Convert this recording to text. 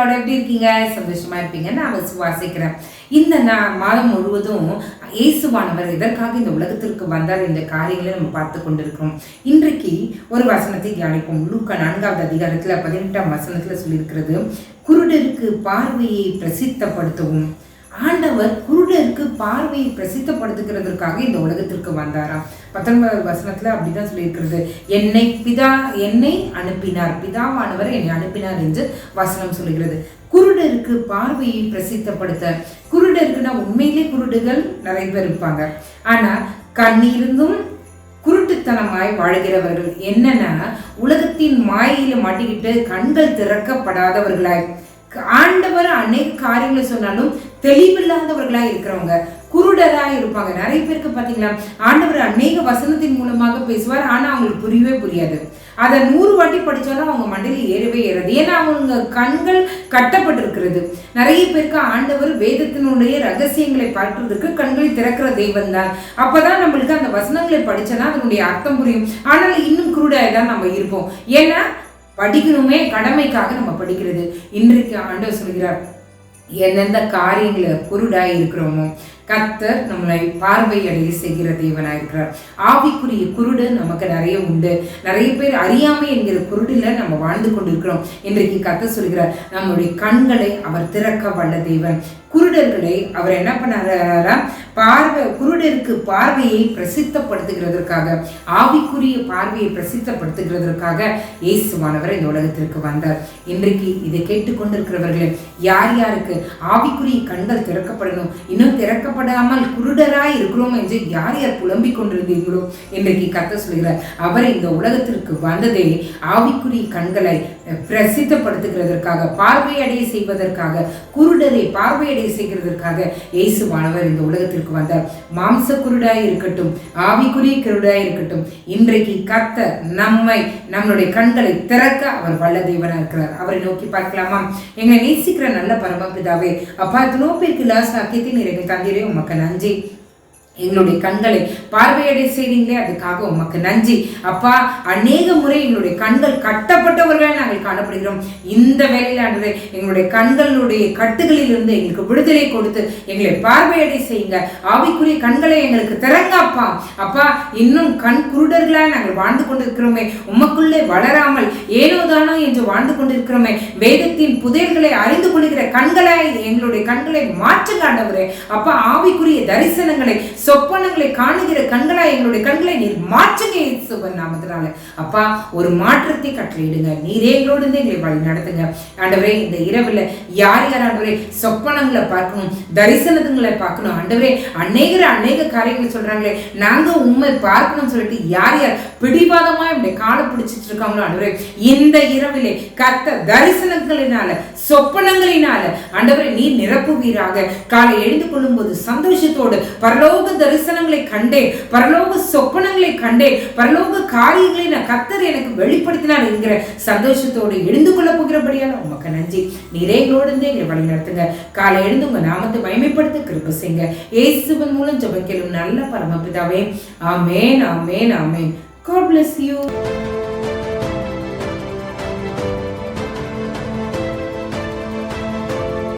Lord எப்படி இருக்கீங்க? சந்தோஷமா இருப்பீங்க நான் விசுவாசிக்கிறேன் இந்த நான் மாதம் முழுவதும் இயேசுவானவர் எதற்காக இந்த உலகத்திற்கு வந்தார் என்ற காரியங்களை நம்ம பார்த்து கொண்டிருக்கிறோம். இன்றைக்கு ஒரு வசனத்தை தியானிப்போம். லூக்க நான்காவது அதிகாரத்தில் பதினெட்டாம் வசனத்தில் சொல்லியிருக்கிறது குருடருக்கு பார்வையை பிரசித்தப்படுத்தவும். ஆண்டவர் குருடருக்கு பார்வையை பிரசித்தப்படுத்துகிறதற்காக இந்த உலகத்திற்கு வந்தாராம். பத்தொன்பதாவது வசனத்துல அப்படிதான் சொல்லியிருக்கிறது. என்னை பிதா என்னை அனுப்பினார். பிதாவானவர் என்னை அனுப்பினார் என்று வசனம் சொல்லுகிறது. குருடருக்கு பார்வையை பிரசித்தப்படுத்த குருடருக்குன்னா உண்மையிலே குருடுகள் நிறைய பேர் இருப்பாங்க. ஆனா கண்ணிருந்தும் குருட்டுத்தனமாய் வாழ்கிறவர்கள் என்னன்னா உலகத்தின் மாயையில மாட்டிக்கிட்டு கண்கள் திறக்கப்படாதவர்களாய். ஆண்டவர் அநேக காரியங்களை சொன்னாலும் தெளிவில்லாதவர்களா இருக்கிறவங்க குருடரா இருப்பாங்க. நிறைய பேருக்கு பாத்தீங்களா ஆண்டவர் அநேக வசனத்தின் மூலமாக பேசுவார். ஆனா அவங்களுக்கு புரியவே புரியாது. அதை நூறு வாட்டி படித்தாலும் அவங்க மண்டையில ஏறவே ஏறாது. ஏன்னா அவங்க கண்கள் கட்டப்பட்டிருக்கிறது. நிறைய பேருக்கு ஆண்டவர் வேதத்தினுடைய ரகசியங்களை பார்க்கறதுக்கு கண்களை திறக்கிற தெய்வம் தான் அப்பதான் நம்மளுக்கு அந்த வசனங்களை படித்தனா அதனுடைய அர்த்தம் புரியும். ஆனால் இன்னும் குருடாக தான் நம்ம இருப்போம். ஏன்னா படிக்கணுமே கடமைக்காக நம்ம படிக்கிறது. இன்றைக்கு ஆண்டவர் சொல்கிறார் எந்தெந்த காரியங்களை குருடாய் இருக்கிறோமோ கத்தர் நம்மளை பார்வையடைய செய்கிற தேவனாக இருக்கிறார் ஆவிக்குரிய குருடு நமக்கு நிறைய உண்டு. நிறைய பேர் அறியாமை என்கிற குருடில் நம்ம வாழ்ந்து கொண்டிருக்கிறோம். இன்றைக்கு கத்த சொல்கிறார் நம்முடைய கண்களை அவர் திறக்க வல்ல தேவன். குருடர்களை அவர் என்ன பண்ணாரா பார்வை குருடருக்கு பார்வையை பிரசித்தப்படுத்துகிறதற்காக ஆவிக்குரிய பார்வையை பிரசித்தப்படுத்துகிறதற்காக இயேசுவானவர் இந்த உலகத்திற்கு வந்தார். இன்றைக்கு இதை கேட்டுக்கொண்டிருக்கிறவர்களே யார் யாருக்கு ஆவிக்குரிய கண்கள் திறக்கப்படணும்? இன்னும் திறக்கப்படாமல் குருடராய் இருக்கிறோம் என்று யார் யார் புலம்பிக் கொண்டிருந்தீர்களோ? இன்றைக்கு கத்த சொல்கிறார் அவர் இந்த உலகத்திற்கு வந்ததே ஆவிக்குரிய கண்களை பிரசித்தப்படுத்துகிறதற்காக பார்வையடைய செய்வதற்காக குருடரை பார்வையடைய செய்கிறதற்காக இயேசுவானவர் இந்த உலகத்திற்கு வந்தார். மாம்ச குருடாய் இருக்கட்டும் ஆவிக்குரிய குருடாய் இருக்கட்டும் இன்றைக்கு கத்த நம்மை நம்மளுடைய கண்களை திறக்க அவர் வல்ல தேவனா இருக்கிறார். அவரை நோக்கி பார்க்கலாமா? எங்களை நேசிக்கிற நல்ல பரமபிதாவே அப்பா எத்தனோ பேருக்கு லாஸ் ஆக்கியத்தை நீர் தந்திரே உமக்கு நன்றி. எங்களுடைய கண்களை பார்வையடை செய்தீங்களே அதுக்காக உமக்கு நன்றி. அப்பா அநேக முறை எங்களுடைய கண்கள் கட்டப்பட்டவர்களாக நாங்கள் காணப்படுகிறோம். இந்த வேலையில் ஆண்டவரே எங்களுடைய கண்களுடைய கட்டுகளிலிருந்து எங்களுக்கு விடுதலை கொடுத்து எங்களை பார்வையடை செய்யுங்க. ஆவிக்குரிய கண்களை எங்களுக்கு திறங்க அப்பா அப்பா இன்னும் கண் குருடர்களாக நாங்கள் வாழ்ந்து கொண்டிருக்கிறோமே. உமக்குள்ளே வளராமல் ஏனோதானோ என்று வாழ்ந்து கொண்டிருக்கிறோமே. வேதத்தின் புதையல்களை அறிந்து கொள்கிற கண்களாய் எங்களுடைய கண்களை மாற்று காண்டவரே. அப்பா ஆவிக்குரிய தரிசனங்களை சொப்பனங்களை காணுகிற கண்களாய் எங்களுடைய கண்களை நீர் மாற்றுங்க இயேசுவின் நாமத்தினால. அப்பா ஒரு மாற்றத்தை கட்டளையிடுங்க நீரே எங்களோடு இருந்து வழி நடத்துங்க. ஆண்டவரே இந்த இரவில் யார் யார் ஆண்டவரே சொப்பனங்களை பார்க்கணும் தரிசனங்களை பார்க்கணும். ஆண்டவரே அநேகர் அநேக காரியங்களை சொல்றாங்களே நாங்க உண்மை பார்க்கணும்னு சொல்லிட்டு யார் யார் பிடிவாதமா இப்படி காலை பிடிச்சிட்டு இருக்காங்களோ ஆண்டவரே இந்த இரவிலே கத்த தரிசனங்களினால சொப்பனங்களினால ஆண்டவரை நீ நிரப்புவீராக. காலை எழுந்து கொள்ளும் போது சந்தோஷத்தோடு பரலோக தரிசனங்களை கண்டேன். பரலோக சொப்பனங்களை கண்டேன். பரலோக காரியங்களை நான் கத்தர் எனக்கு வெளிப்படுத்தினார் என்கிற சந்தோஷத்தோடு எழுந்து கொள்ள போகிறபடியால் உமக்கு நன்றி. நீரே எங்களோடு இருந்து வழி நடத்துங்க. காலை எழுந்து உங்க நாமத்தை மயமைப்படுத்த கிருப்ப செய்யுங்க. இயேசுவின் மூலம் ஜபக்கிலும் நல்ல பரமபிதாவே. ஆமேன் ஆமேன் ஆமேன். God bless you.